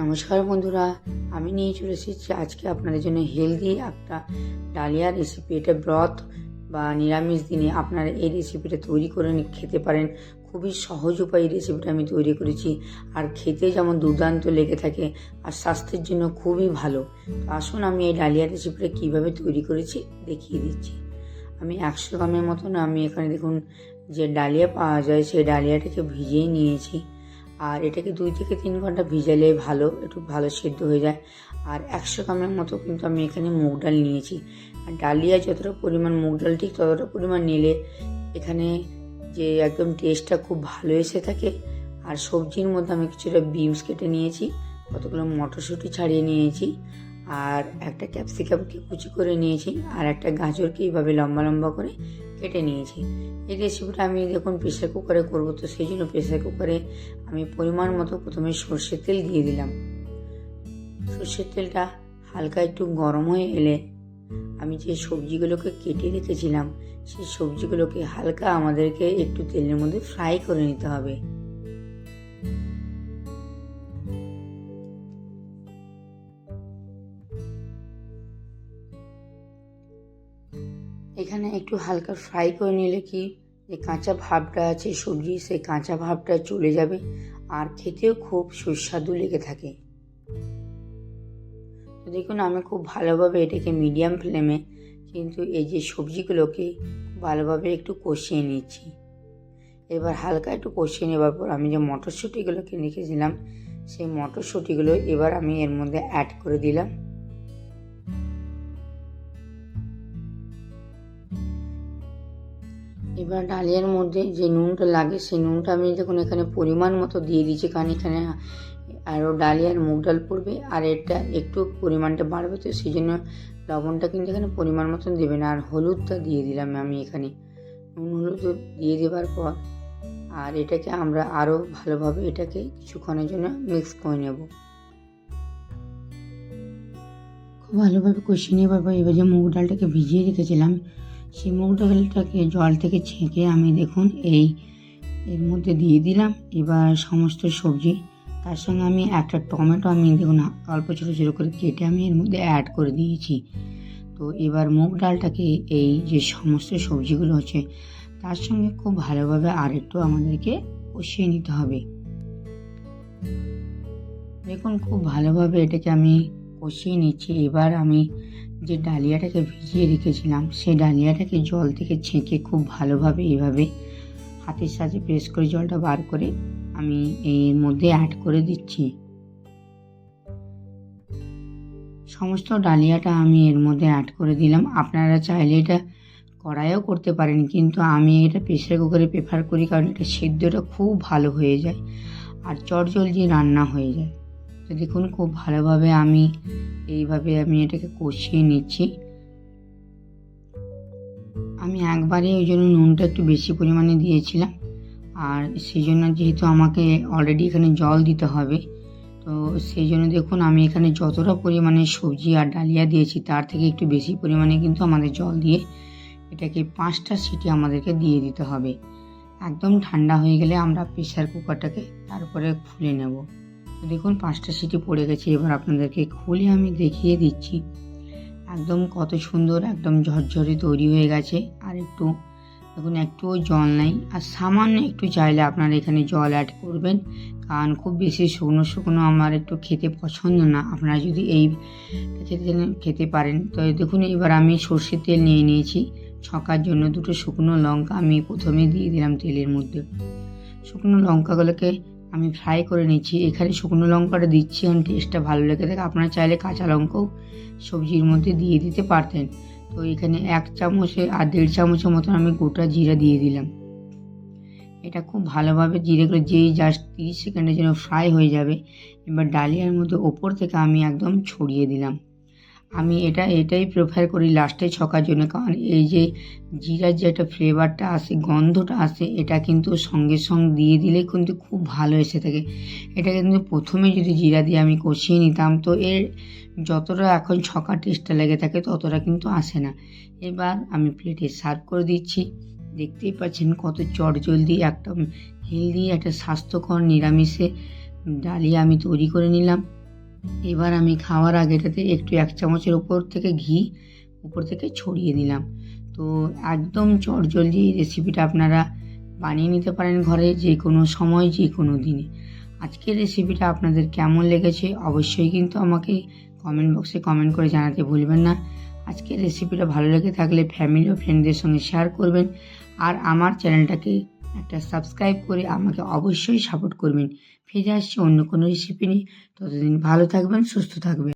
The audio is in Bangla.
নমস্কার বন্ধুরা, আমি নিয়ে চলে এসেছি আজকে আপনাদের জন্য হেলদি একটা ডালিয়া রেসিপি এটা ব্রত বা নিরামিষ দিনে আপনারা এই রেসিপিটা তৈরি করে খেতে পারেন। খুবই সহজ উপায়ে রেসিপিটা আমি তৈরি করেছি। আর খেতে যেমন দুর্দান্ত লেগে থাকে, আর স্বাস্থ্যের জন্য খুবই ভালো। তো আসুন আমি এই ডালিয়া রেসিপিটা কীভাবে তৈরি করেছি দেখিয়ে দিচ্ছি। আমি একশো গ্রামের মতন আমি এখানে দেখুন যে ডালিয়া পাওয়া যায়, সেই ডালিয়াটাকে ভিজিয়ে নিয়েছি। আর এটাকে দুই থেকে তিন ঘণ্টা ভিজালে ভালো, একটু ভালো সেদ্ধ হয়ে যায়। আর একশো গ্রামের মতো কিন্তু আমি এখানে মুগ ডাল নিয়েছি। আর ডালিয়া যতটা পরিমাণ, মুগ ডাল ঠিক ততটা পরিমাণ নিলে এখানে যে একদম টেস্টটা খুব ভালো এসে থাকে। আর সবজির মধ্যে আমি কিছুটা বিনস কেটে নিয়েছি, কতগুলো মটরশুঁটি ছাড়িয়ে নিয়েছি। আর একটা ক্যাপসিকামকে কুচি করে নিয়েছি, আর একটা গাজরকে এইভাবে লম্বা লম্বা করে কেটে নিয়েছি। এই রেসিপিটা আমি দেখুন প্রেসার কুকারে করব, তো সেই জন্য প্রেসার কুকারে আমি পরিমাণ মতো প্রথমে সর্ষের তেল দিয়ে দিলাম। সর্ষের তেলটা হালকা একটু গরম হয়ে এলে আমি যে সবজিগুলোকে কেটে রেখেছিলাম, সেই সবজিগুলোকে হালকা আমাদেরকে একটু তেলের মধ্যে ফ্রাই করে নিতে হবে। এখানে একটু হালকা ফ্রাই করে নিলে কি যে কাঁচা ভাবটা আছে সবজি, সেই কাঁচা ভাবটা চলে যাবে আর খেতেও খুব সুস্বাদু লেগে থাকে। দেখুন, আমি খুব ভালোভাবে এটাকে মিডিয়াম ফ্লেমে কিন্তু এই যে সবজিগুলোকে ভালোভাবে একটু কষিয়ে নিচ্ছি। এবার হালকা একটু কষিয়ে নেবার পর আমি যে মটরশুঁটিগুলোকে রেখেছিলাম, সেই মটরশুঁটিগুলো এবার আমি এর মধ্যে অ্যাড করে দিলাম। এবার ডালিয়ার মধ্যে যে নুনটা লাগে, সেই নুনটা আমি দেখুন এখানে পরিমাণ মতো দিয়ে দিচ্ছি কারণ এখানে আরও ডালিয়ার মুগ ডাল পড়বে আর এটা একটু পরিমাণটা বাড়বে, তো সেই জন্য লবণটা কিন্তু এখানে পরিমাণ মতন দেবে না। আর হলুদটা দিয়ে দিলাম আমি এখানে। নুন, হলুদ দিয়ে দেওয়ার পর আর এটাকে আমরা আরও ভালোভাবে এটাকে কিছুক্ষণের জন্য মিক্স করে নেব। খুব ভালোভাবে কষিয়ে নেবার পর এবার যে মুগ ডালটাকে ভিজিয়ে রেখেছিলাম সেই মুগ ডালটাকে জল থেকে ছেঁকে আমি দেখুন এই এর মধ্যে দিয়ে দিলাম। এবার সমস্ত সবজি, তার সঙ্গে আমি একটা টমেটো আমি দেখুন অল্প ছোটো ছোটো করে কেটে আমি এর মধ্যে অ্যাড করে দিয়েছি। তো এবার মুগ ডালটাকে এই যে সমস্ত সবজিগুলো হচ্ছে তার সঙ্গে খুব ভালোভাবে আরেকটু আমাদেরকে কষিয়ে নিতে হবে। দেখুন খুব ভালোভাবে এটাকে আমি কষিয়ে নিচ্ছি। এবার আমি যে ডালিয়াটাকে ভিজিয়ে রেখেছিলাম, সেই ডালিয়াটাকে জল থেকে ছেঁকে খুব ভালোভাবে এভাবে হাতের সাহায্যে প্রেস করে জলটা বার করে আমি এর মধ্যে অ্যাড করে দিচ্ছি। সমস্ত ডালিয়াটা আমি এর মধ্যে অ্যাড করে দিলাম। আপনারা চাইলে এটা কড়াইও করতে পারেন, কিন্তু আমি এটা প্রেসার কুকারে প্রেফার করি কারণ এটা সেদ্ধটা খুব ভালো হয়ে যায় আর চটজলদি রান্না হয়ে যায়। তো দেখুন, খুব ভালোভাবে আমি এইভাবে আমি এটাকে কষিয়ে নিচ্ছি। আমি একবারে ওই জন্য নুনটা একটু বেশি পরিমাণে দিয়েছিলাম। আর সেই জন্য যেহেতু আমাকে অলরেডি এখানে জল দিতে হবে, তো সেই জন্য দেখুন, আমি এখানে যতটা পরিমাণে সবজি আর ডালিয়া দিয়েছি, তার থেকে একটু বেশি পরিমাণে কিন্তু আমাদের জল দিয়ে এটাকে পাঁচটা সিটি আমাদেরকে দিয়ে দিতে হবে। একদম ঠান্ডা হয়ে গেলে আমরা প্রেসার কুকারটাকে তারপরে খুলে নেব। দেখুন, পাঁচটা সিটি পড়ে গেছে, এবার আপনাদেরকে খুলে আমি দেখিয়ে দিচ্ছি। একদম কত সুন্দর, একদম ঝরঝরে তৈরি হয়ে গেছে। আর একটু, দেখুন, একটুও জল নাই। আর সামান্য একটু চাইলে আপনারা এখানে জল অ্যাড করবেন। কারণ খুব বেশি শুকনো শুকনো আমার একটু খেতে পছন্দ না। আপনারা যদি এই খেতে খেতে পারেন। তো দেখুন, এবার আমি সর্ষের তেল নিয়ে নিয়েছি। ছকার জন্য দুটো শুকনো লঙ্কা আমি প্রথমে দিয়ে দিলাম তেলের মধ্যে। শুকনো লঙ্কাগুলোকে আমি ফ্রাই করে নিচ্ছি। এখানে শুকনো লঙ্কাটা দিচ্ছি কারণ টেস্টটা ভালো লেগে থাকে। আপনারা চাইলে কাঁচা লঙ্কাও সবজির মধ্যে দিয়ে দিতে পারতেন। তো এখানে এক চামচে আর দেড় চামচের মতন আমি গোটা জিরা দিয়ে দিলাম। এটা খুব ভালোভাবে জিরেগুলো যেই জাস্ট তিরিশ সেকেন্ডের জন্য ফ্রাই হয়ে যাবে, এবার ডালিয়ার মধ্যে ওপর থেকে আমি একদম ছড়িয়ে দিলাম। আমি এটা, এটাই প্রেফার করি লাস্টে ছকার জন্য, কারণ এই যে জিরার যে একটা ফ্লেভারটা আসে গন্ধটা আসে এটা কিন্তু সঙ্গে সঙ্গে দিয়ে দিলে কিন্তু খুব ভালো এসে থাকে। এটা কিন্তু প্রথমে যদি জিরা দিয়ে আমি কষিয়ে নিতাম, তো এর যতটা এখন ছকা টেস্টটা লেগে থাকে, ততটা কিন্তু আসে না। এবার আমি প্লেটে সার্ভ করে দিচ্ছি। দেখতেই পাচ্ছেন কত চটজলদি একটা হেলদি একটা স্বাস্থ্যকর নিরামিষে ডালিয়া আমি তৈরি করে নিলাম। এবার আমি খাওয়ার আগে এটাতে একটু এক চামচের উপর থেকে ঘি, উপর থেকে ছড়িয়ে দিলাম। তো একদম চটজলদি এই রেসিপিটা আপনারা বানিয়ে নিতে পারেন ঘরে যে কোনো সময় যে কোনো দিনে। আজকের রেসিপিটা আপনাদের কেমন লেগেছে অবশ্যই কিন্তু আমাকে কমেন্ট বক্সে কমেন্ট করে জানাতে ভুলবেন না। আজকের রেসিপিটা ভালো লেগে থাকলে ফ্যামিলি ও ফ্রেন্ডদের সঙ্গে শেয়ার করবেন। আর আমার চ্যানেলটাকে একটা সাবস্ক্রাইব করে আমাকে অবশ্যই সাপোর্ট করবেন। ফিরে আসছি অন্য কোনো রেসিপি নিয়ে। ততদিন ভালো থাকবেন, সুস্থ থাকবেন।